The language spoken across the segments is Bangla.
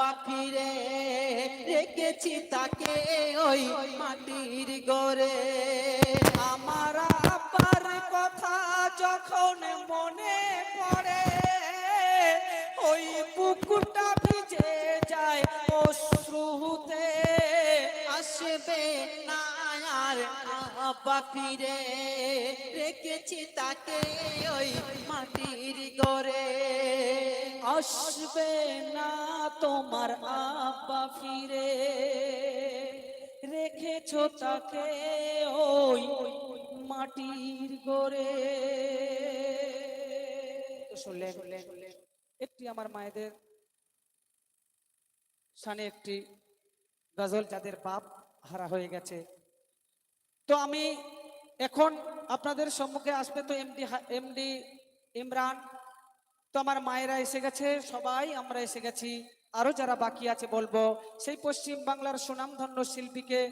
আসবে না আর আব্বা ফিরে ফিরে রেখেছি তাকে ওই মাটির গড়ে আসবে না তোমার আব্বা ফিরে, রেখেছ তাকে ওই মাটির গড়ে শুনলেন, একটি আমার মায়েদের সানে একটি গজল, যাদের বাপ হারা হয়ে গেছে। তো আমি এখন আপনাদের সম্মুখে আসবে তো এমডি এমডি ইমরান। তো আমার মায়েরা এসে গেছে, সবাই আমরা এসে গেছি। আরও যারা বাকি আছে বলব, সেই পশ্চিম বাংলার সুনামধন্য শিল্পীকে।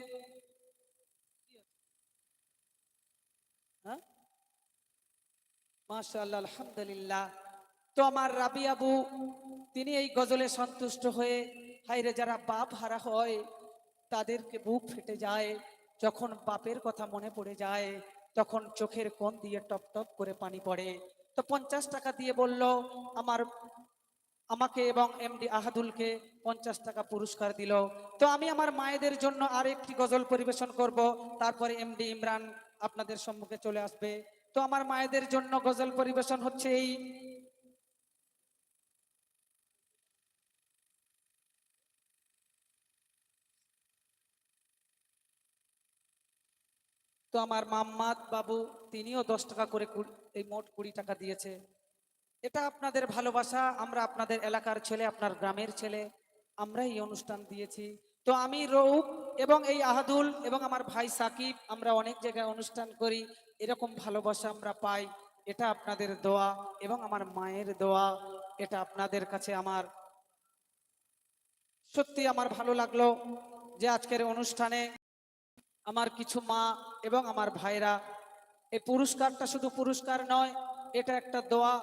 হ্যাঁ? মাশাআল্লাহ, আলহামদুলিল্লাহ। তো আমার রাবি আবু, তিনি এই গজলে সন্তুষ্ট হয়ে হাইরে যারা বাপ হারা হয়, তাদেরকে বুক ফেটে যায়। যখন বাপের কথা মনে পড়ে যায়, তখন চোখের কোণ দিয়ে টপ টপ করে পানি পড়ে। তো পঞ্চাশ টাকা দিয়ে বলল, আমার, আমাকে এবং এমডি আহাদুলকে পঞ্চাশ টাকা পুরস্কার দিল। তো আমি আমার মায়েদের জন্য আর একটি গজল পরিবেশন করব। তারপরে এমডি ইমরান আপনাদের সম্মুখে চলে আসবে। তো আমার মায়েদের জন্য গজল পরিবেশন হচ্ছে এই তো আমার মাম্মাদ বাবু তিনিও দশ টাকা করে এই মোট কুড়ি টাকা দিয়েছে। এটা আপনাদের ভালোবাসা, আমরা আপনাদের এলাকার ছেলে, আপনার গ্রামের ছেলে আমরা এই অনুষ্ঠান দিয়েছি। তো আমি রৌপ এবং এই আহাদুল এবং আমার ভাই সাকিব, আমরা অনেক জায়গায় অনুষ্ঠান করি, এরকম ভালোবাসা আমরা পাই। এটা আপনাদের দোয়া এবং আমার মায়ের দোয়া, এটা আপনাদের কাছে আমার। সত্যি আমার ভালো লাগল যে আজকের অনুষ্ঠানে আমার কিছু মা এবং আমার ভাইরা এই পুরস্কারটা শুধু পুরস্কার নয়, এটা একটা দোয়া।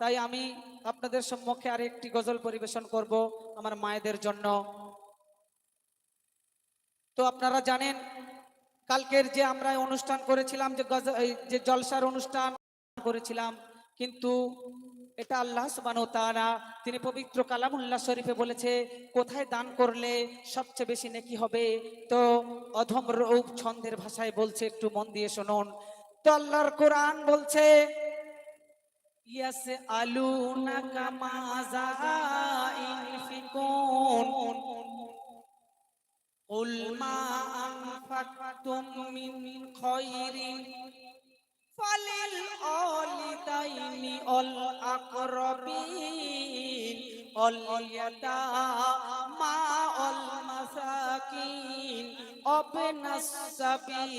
তাই আমি আপনাদের সম্মুখে আর একটি গজল পরিবেশন করব আমার মায়েদের জন্য। তো আপনারা জানেন, কালকের যে আমরা অনুষ্ঠান করেছিলাম, যে গজ যে জলসার অনুষ্ঠান করেছিলাম, কিন্তু এটা আল্লাহ সুবহানাহু ওয়া তাআলা তিনি পবিত্র কালামুল্লাহ শরীফে বলেছে কোথায় দান করলে সবচেয়ে বেশি নেকি হবে তো অধম রূপ ছন্দের ভাষায় বলছে একটু মন দিয়ে শুনুন তো আল্লাহর কোরআন বলছে ইয়াস আলু নাকা মাজা ইনফিকুন قل ما أنفقتم من خير ফালিল অলিদাইনি অল আকরবিন, অল ইয়াতামা অল মাসাকিন, অবনাস সাবিল।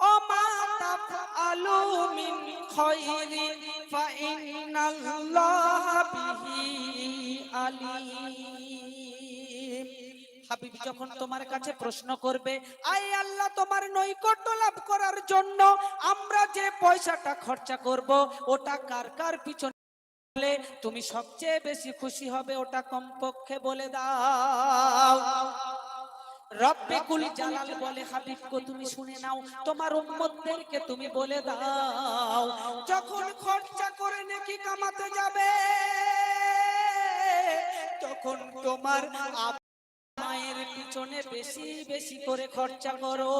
ওমা তাফআলু মিন খায়রিন ফা ইন্নাল্লাহ বিহি আলিম। হাবিব যখন তোমার কাছে প্রশ্ন করবে আই আল্লাহ, তোমার নৈকট্য লাভ করার জন্য আমরা যে পয়সাটা খরচা করব, ওটা কার কার পিছনে তুমি সবচেয়ে বেশি খুশি হবে ওটা কমপক্ষে বলে দাও। রব্বে কুল জালাল বলে হাবিবকে তুমি শুনে নাও, তোমার উম্মতদেরকে তুমি বলে দাও, যখন খরচা করে নাকি কামাতে যাবে, তখন তোমার মায়ের পিছনে বেশি বেশি করে খরচা করো।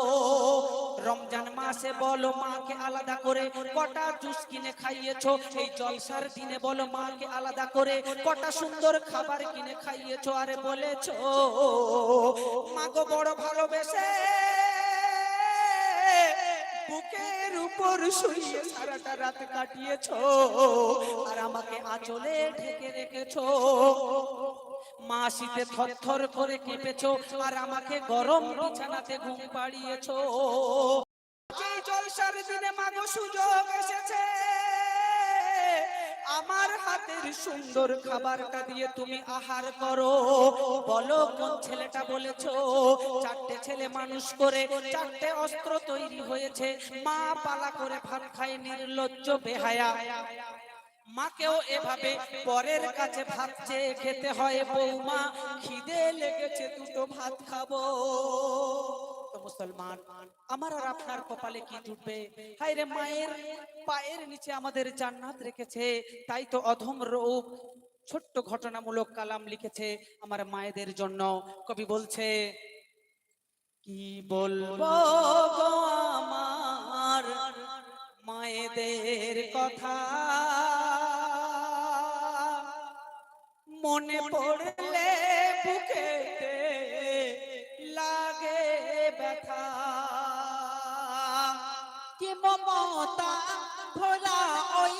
রমজান মাসে বলো মাকে আলাদা করে কটা জুস কিনে খাইয়েছো? এই জলসার দিনে বলো মাকে আলাদা করে কটা সুন্দর খাবার কিনে খাইয়েছো? আরে বলেছ মাগো বড় ভালোবেসে উপর শুয়ে সারাটা রাত কাটিয়েছ, আর আমাকে আঁচলে ঢেকে রেখেছ। মা শীতে থরথর করে কেঁপেছো, আর আমাকে গরম বিছানাতে ঘুম পাড়িয়েছো। জলসার দিনে মাগো সুযোগ এসেছে। আমার হাতের সুন্দর খাবারটা দিয়ে তুমি আহার করো। বলো, কোন ছেলেটা বলেছ? চারটে ছেলে মানুষ করে চারটে অস্ত্র তৈরি হয়েছে। মা পালা করে ভাত খায় নির্লজ্জ বেহায়া। মাকেও এভাবে পরের কাছে ভাত চেয়ে খেতে হয় বৌমা। খিদে লেগেছে, দুটো ভাত খাব। মুসলমান, আমার আর আপনার কপালে কি জুটবে? হায় রে মায়ের পায়ের নিচে আমাদের জান্নাত রেখেছে, তাই তো অধম রূপ, ছোট্ট ঘটনামূলক কালাম লিখেছে আমার মায়েদের জন্য। কবি বলছে, কি বলব আমার মায়েদের কথা? মনে পড়লে মমতা ভোলা ওই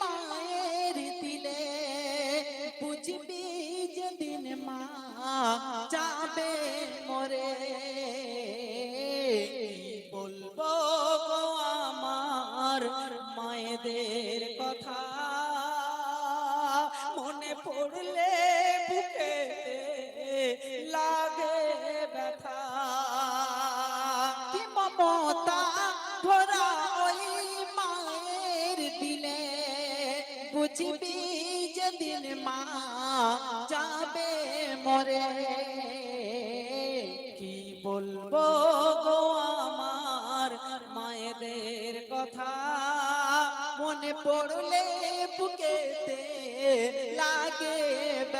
মায়ের দিলে বুঝবি যেদিন মা যাবে মরে।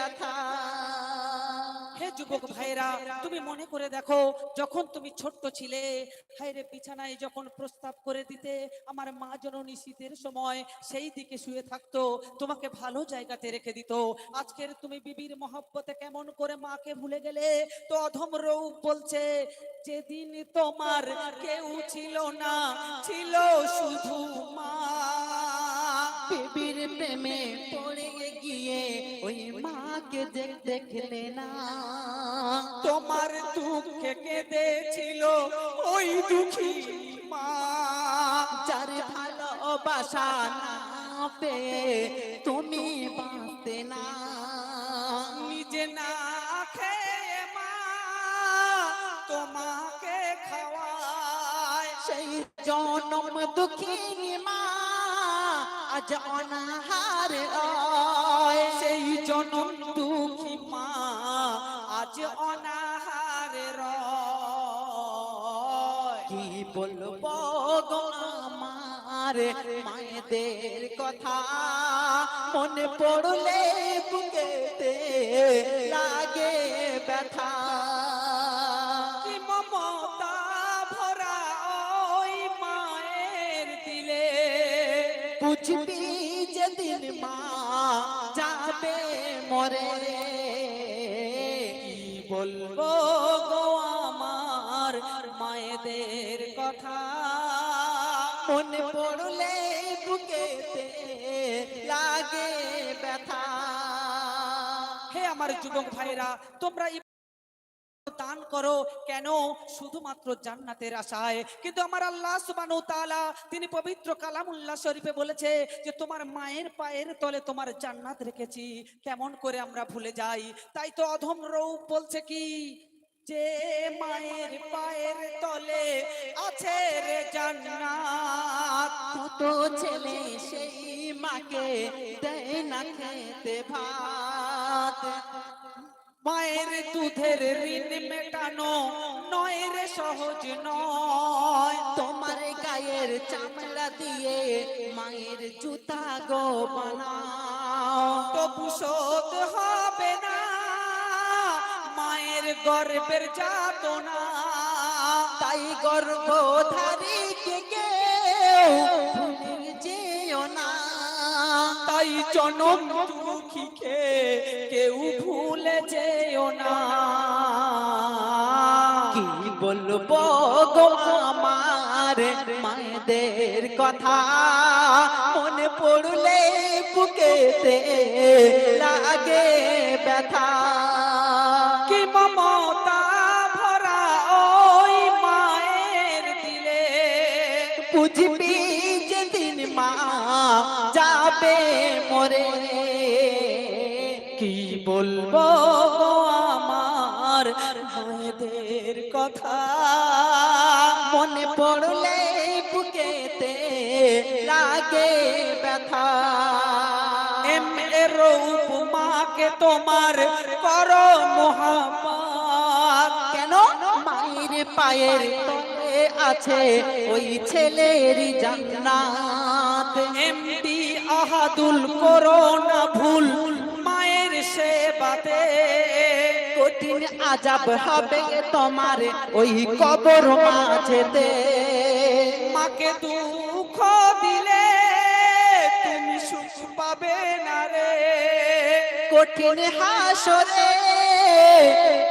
ব্যথা। হে যুবক ভাইরা তুমি মনে করে দেখো, যখন তুমি ছোট্ট ছিলে হায়রে বিছানায় যখন প্রস্তাব করে দিতে, আমার মা জননী শীতের সময় সেই দিকে শুয়ে থাকতো, তোমাকে ভালো জায়গাতে রেখে দিত। আজকের তুমি বিবির মহব্বতে কেমন করে মাকে ভুলে গেলে, তো অধম রূপ বলছে, যেদিন তোমার কেউ ছিল না, ছিল শুধু মা। বিবির প্রেমে পড়ে গিয়ে ওই মাকে দেখ দেখলে না। তোমার দুঃখে কেঁদেছিল ওই দুঃখী মা। যার ভালোবাসা না পেয়ে তুমি বাঁচতে না। নিজে না খেয়ে মা তোমাকে খাওয়ায়। সেই জনম দুঃখী মা আজ অনাহার সেই জনম দুঃখী মা, আজ অনাহারে কি বলব গো আমার মায়েদের কথা? মনে পড়লে বুকেতে লাগে ব্যথা। বুঝবি যেদিন মা যাবে মরে কি বলব গো আমার মায়েদের কথা মনে পড়লে বুকেতে লাগে ব্যথা হে আমার যুবক ভাইরা, তোমরা করো, কেন? শুধুমাত্র জান্নাতের আশায়। কিন্তু আমার আল্লাহ সুবহানাহু তালা তিনি পবিত্র কালামুল্লাহ শরীফে বলেছে যে, তোমার মায়ের পায়ের তলে তোমার জান্নাত রেখেছি। কেমন করে আমরা ভুলে যাই? তাই তো অধম রূপ বলছে কি? যে, মায়ের পায়ের তলে আছে রে জান্নাত। কত ছেলে সেই মাকে দেয় না খেতে ভাত। মায়ের দুধের ঋণ মেটানো নয় রে সহজ নয়। তোমার গায়ের চামড়া দিয়ে মায়ের জুতা গো বানাও। তবু শোধ হবে না, মায়ের গর্বের যাতনা। তাই গর্ভধারী কে কেউ তাই জনম দুঃখীকে কেউ ভুলে যেও না। কি বলব গো আমার মায়েদের কথা? মনে পড়লে বুকেতে লাগে ব্যথা। কি মমতা যাবে মরে। কি বলব আমার মায়েদের কথা? মনে পড়লে বুকেতে লাগে ব্যথা। উপমাকে তোমার করো মোহাম্মদ কেন? মায়ের পায়ের আছে ওই ছেলের জান্নাত। এমডি আহাদুল করো না ভুল। মায়ের সেবাতে কঠিন আজাব হবে তোমার ওই কবর মাঝেতে। মাকে দুঃখ দিলে তুমি সুখ পাবে না রে। কঠিন হাসরে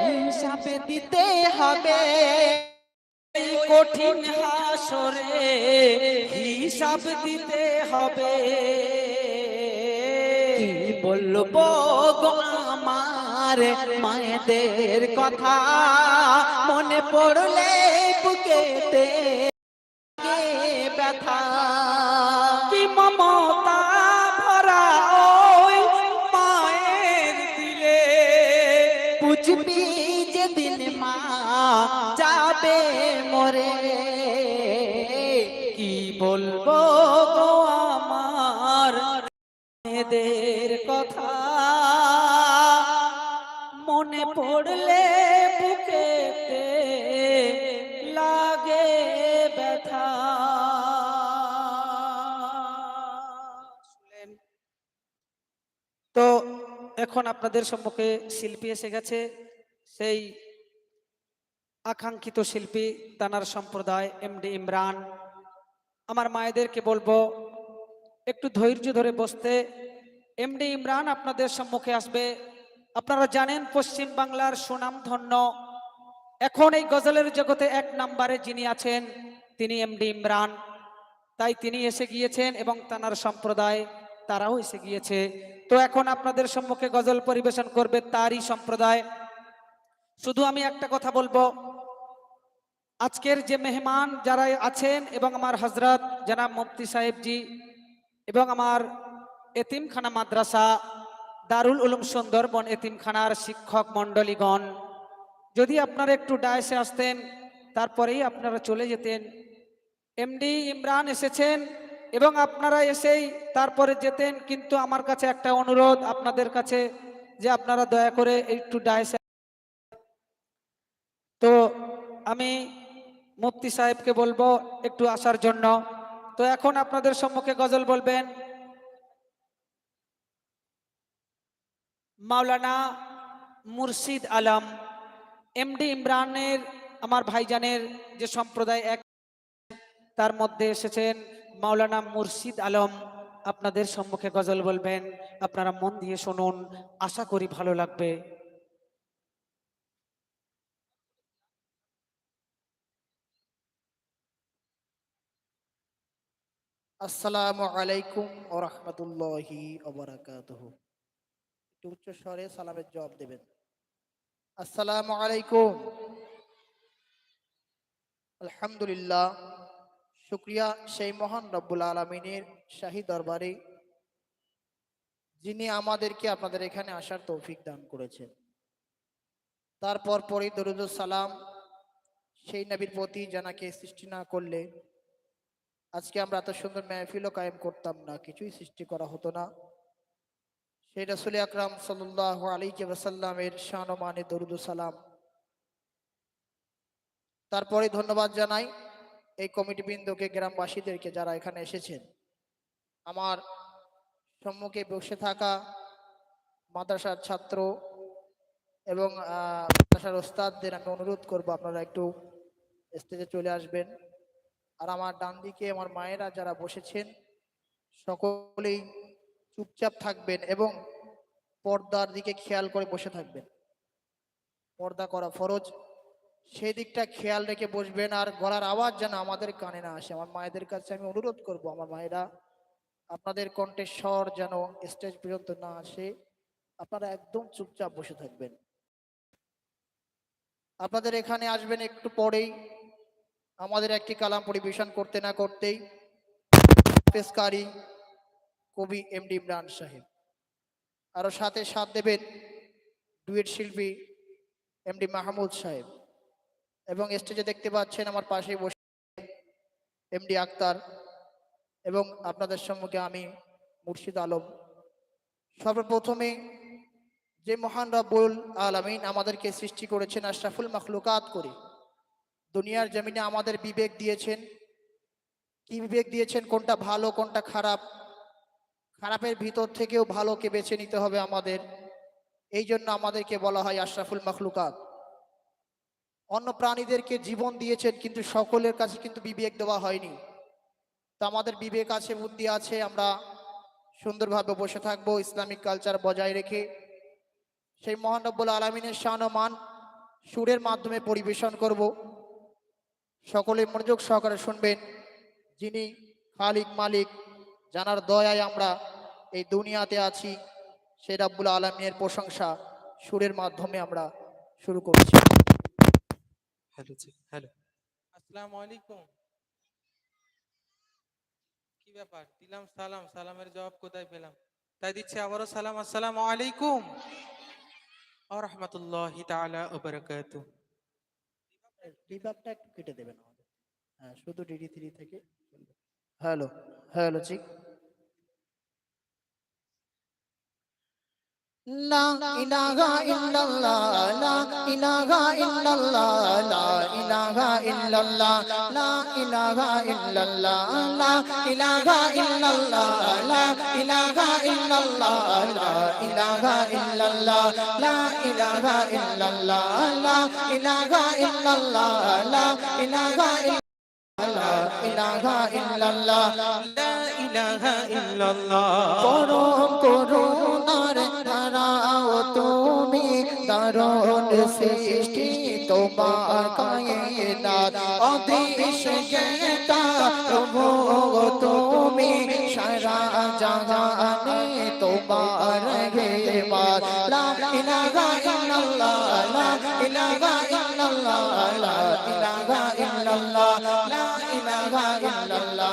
হিসাবে দিতে হবে। কঠিন হাসরে হিসাব দিতে হবে। কি বলব আমার মায়েদের কথা? মনে পড়লে বুকেতে ব্যথা? মেয়েদের কথা মনে পড়লে বুকেতে লাগে ব্যথা? তো এখন আপনাদের সম্মুখে শিল্পী এসে গেছে সেই আকাঙ্ক্ষিত শিল্পী তানার সম্প্রদায় এমডি ইমরান আমার মায়েদেরকে বলব একটু ধৈর্য ধরে বসতে এমডি ইমরান আপনাদের সম্মুখে আসবে। আপনারা জানেন পশ্চিম বাংলার সুনামধন্য, এখন এই গজলের জগতে এক নাম্বারে যিনি আছেন, তিনি এমডি ইমরান তাই তিনি এসে গিয়েছেন এবং তানার সম্প্রদায়, তারাও এসে গিয়েছে। তো এখন আপনাদের সম্মুখে গজল পরিবেশন করবে তারই সম্প্রদায়। শুধু আমি একটা কথা বলব। আজকের যে মেহমান যারা আছেন এবং আমার হজরত জনাব মুফতি সাহেবজি এবং আমার এতিমখানা মাদ্রাসা, দারুল উলুম সুন্দরবন এতিমখানার শিক্ষক মণ্ডলীগণ, যদি আপনারা একটু ডায়েসে আসতেন, তারপরেই আপনারা চলে যেতেন। এমডি ইমরান এসেছেন এবং আপনারা এসেই তারপরে যেতেন, কিন্তু আমার কাছে একটা অনুরোধ আপনাদের কাছে যে আপনারা দয়া করে একটু ডায়েসে তো আমি মুফতি সাহেবকে বলব একটু আসার জন্য। তো এখন আপনাদের সম্মুখে গজল বলবেন। মাওলানা মুর্শিদ আলম এমডি ইমরানের, আমার ভাইজানের যে সম্প্রদায় এক, তার মধ্যে এসেছেন মাওলানা মুর্শিদ আলম। আপনাদের সম্মুখে গজল বলবেন, আপনারা মন দিয়ে শুনুন, আশা করি ভালো লাগবে। আসসালামু আলাইকুম ও রহমতুল্লাহি ওবরাকাতুহ একটু উচ্চ স্বরে সালামের জবাব দেবেন। আসসালামু আলাইকুম। আলহামদুলিল্লাহ, শুক্রিয়া সেই মহান রব্বুল আলমিনের শাহী দরবারে, যিনি আমাদেরকে আপনাদের এখানে আসার তৌফিক দান করেছেন। তারপর পরে দরুদ সালাম সেই নবীর প্রতি জানাকে সৃষ্টি না করলে, আজকে আমরা এত সুন্দর মেহফিলও কায়েম করতাম না, কিছুই সৃষ্টি করা হতো না। সেই রাসুল আকরাম সাল্লাহ আলী ওয়াসাল্লামের শাহনমানে দরুদ সালাম। তারপরে ধন্যবাদ জানাই এই কমিটি বৃন্দকে গ্রামবাসীদেরকে যারা এখানে এসেছেন। আমার সম্মুখে বসে থাকা মাদ্রাসার ছাত্র এবং মাদ্রাসার ওস্তাদদের আমি অনুরোধ করব আপনারা একটু স্টেজে চলে আসবেন। আর আমার ডান দিকে আমার মায়েরা যারা বসেছেন, সকলেই চুপচাপ থাকবেন এবং পর্দার দিকে খেয়াল করে বসে থাকবেন। পর্দা করা ফরজ। সেই দিকটা খেয়াল রেখে বসবেন আর গলার আওয়াজ যেন আমাদের কানে না আসে। আমার মায়েদের কাছে আমি অনুরোধ করব, আমার মায়েরা, আপনাদের কণ্ঠের স্বর যেন স্টেজ পর্যন্ত না আসে। আপনারা একদম চুপচাপ বসে থাকবেন। আপনাদের এখানে আসবেন একটু পরেই। আমাদের একটি কালাম পরিবেশন করতে না করতেই। পেশকারী কবি এম ডি ইমরান সাহেব। আরও সাথে সাথ দেবেন ডুয়েট শিল্পী এম ডি মাহমুদ সাহেব। এবং স্টেজে দেখতে পাচ্ছেন আমার পাশে বসে এম ডি আক্তার এবং আপনাদের সম্মুখে আমি মুর্শিদ আলম। সর্বপ্রথমে যে মহান রব্বুল আলামিন আমাদেরকে সৃষ্টি করেছেন আশরাফুল মখলুকাত করে, দুনিয়ার জমিনে আমাদের বিবেক দিয়েছেন। কি বিবেক দিয়েছেন? কোনটা ভালো, কোনটা খারাপ? খারাপের ভিতর থেকেও ভালোকে বেছে নিতে হবে আমাদের। এই জন্য আমাদেরকে বলা হয় আশরাফুল মখলুকাত। অন্য প্রাণীদেরকে জীবন দিয়েছেন, কিন্তু সকলের কাছে কিন্তু বিবেক দেওয়া হয়নি। তো আমাদের বিবেক আছে, বুদ্ধি আছে, আমরা সুন্দরভাবে বসে থাকব, ইসলামিক কালচার বজায় রেখে। সেই মহানব্বুল আলমিনের মান সুরের মাধ্যমে পরিবেশন করব। সকলে মনোযোগ সহকারে শুনবেন। যিনি খালিক মালিক জানার দয়ায় আমরা এই দুনিয়াতে আছি সেই রাব্বুল আলমিনের প্রশংসা সুরের মাধ্যমে আমরা শুরু করছি। হ্যালো জি হ্যালো আসসালামু আলাইকুম। কি ব্যাপার? দিলাম সালাম। সালামের জবাব কোথায় পেলাম? তাই দিচ্ছি আবারও সালাম। আসসালামু আলাইকুম। ওয়া রাহমাতুল্লাহি তাআলা ওয়া বারাকাতুহু রিভাবটা একটু কেটে দেবেন আমাদের। হ্যাঁ শুধু ডিডি থ্রি থেকে। হ্যালো হ্যালো ইলাহা ইল্লাল্লাহ পরম করুণার ধারাও তুমি দারুণ সৃষ্টি, তোমার কায়নাত অদেশ জ্ঞাতা প্রভু, তুমি সারা জাহানে তোমার ইল্লাল্লাহ, লা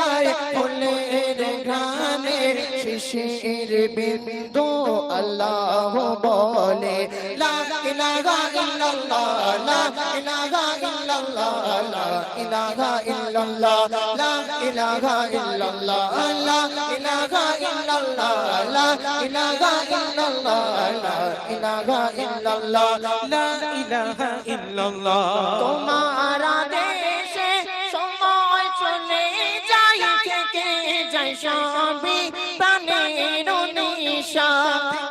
ফোটায় ফুলের ঘ্রাণে শিশির বিন্দু আল্লাহ বলে, লা ইলাহা ইল্লাল্লাহ, লা ইলাহা ইল্লাল্লাহ, লা ইলাহা ইল্লাল্লাহ, লা ইলাহা ইল্লাল্লাহ, লা ইলাহা ইল্লাল্লাহ, লা ইলাহা ইল্লাল্লাহ, লা ইলাহা ইল্লাল্লাহ, লা ইলাহা ইল্লাল্লাহ. তোমার দেশে থেকে যাই সবই প্রাণের নিশা।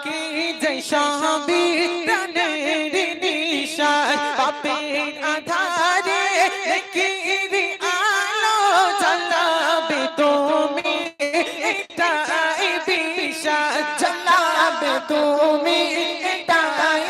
কে জৈসা বি প্রাণের নিশা। পাপের আধারে কির আলো জ্বালাবে তুমি। এটাই বিশ্বাস। চালাবে তুমি, এটাই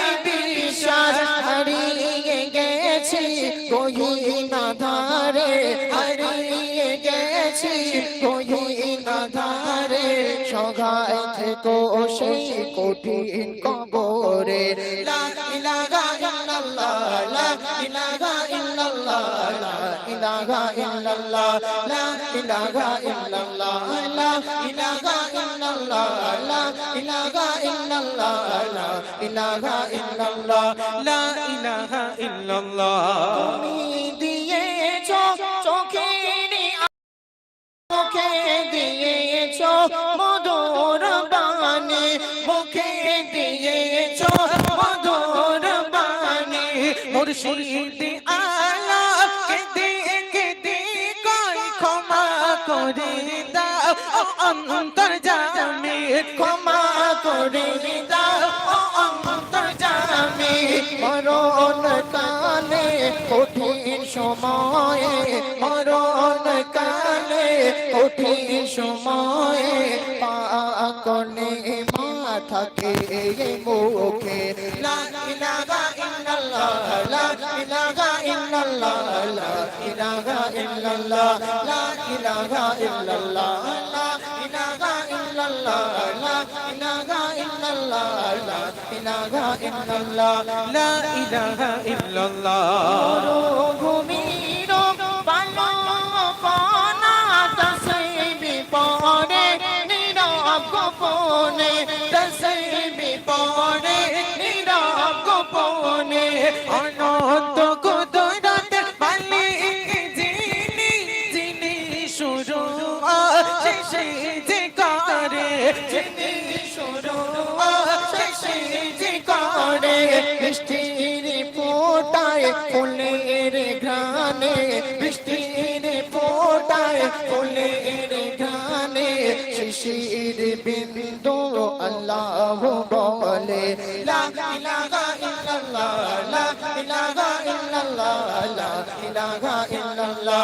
সগাই থেকে সেই কঠিন কবরে। লা ইলাহা ইল্লাল্লাহ, লা ইলাহা ইল্লাল্লাহ, লা ইলাহা ইল্লাল্লাহ মুখে দিয়েছ মুর্শিদ আলা কেদে কেদে কই ক্ষমা করে দাও অন্তর জামে ক্ষমা করে দাও অন্তর জামি মরণ কালে কঠিন সময়ে মরণ কালে কঠিন সময়ে পাকনে থাকে এই মুখে। লা ইলাহা ইল্লাল্লাহ, লা ইলাহা ইল্লাল্লাহ, লা ইলাহা ইল্লাল্লাহ, লা ইলাহা ইল্লাল্লাহ, লা ইলাহা ইল্লাল্লাহ, লা ইলাহা ইল্লাল্লাহ, লা ইলাহা ইল্লাল্লাহ, লা ইলাহা ইল্লাল্লাহ। মরুভূমির বালো পানা অনন্ত কুদরত মালিক যিনি যিনি শুরু শেষে যে করে। যিনি শুরু শেষে যে করে। বৃষ্টির ফোটায় ফুলের ঘ্রাণে, বৃষ্টির ফোটায় ফুলের শিশির বিন্দু আল্লাহ বলে। লা ইলাহা ইল্লাল্লাহ লা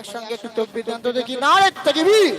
একসঙ্গে একটু তকবির যন্ত্র দেখি না রে তকবির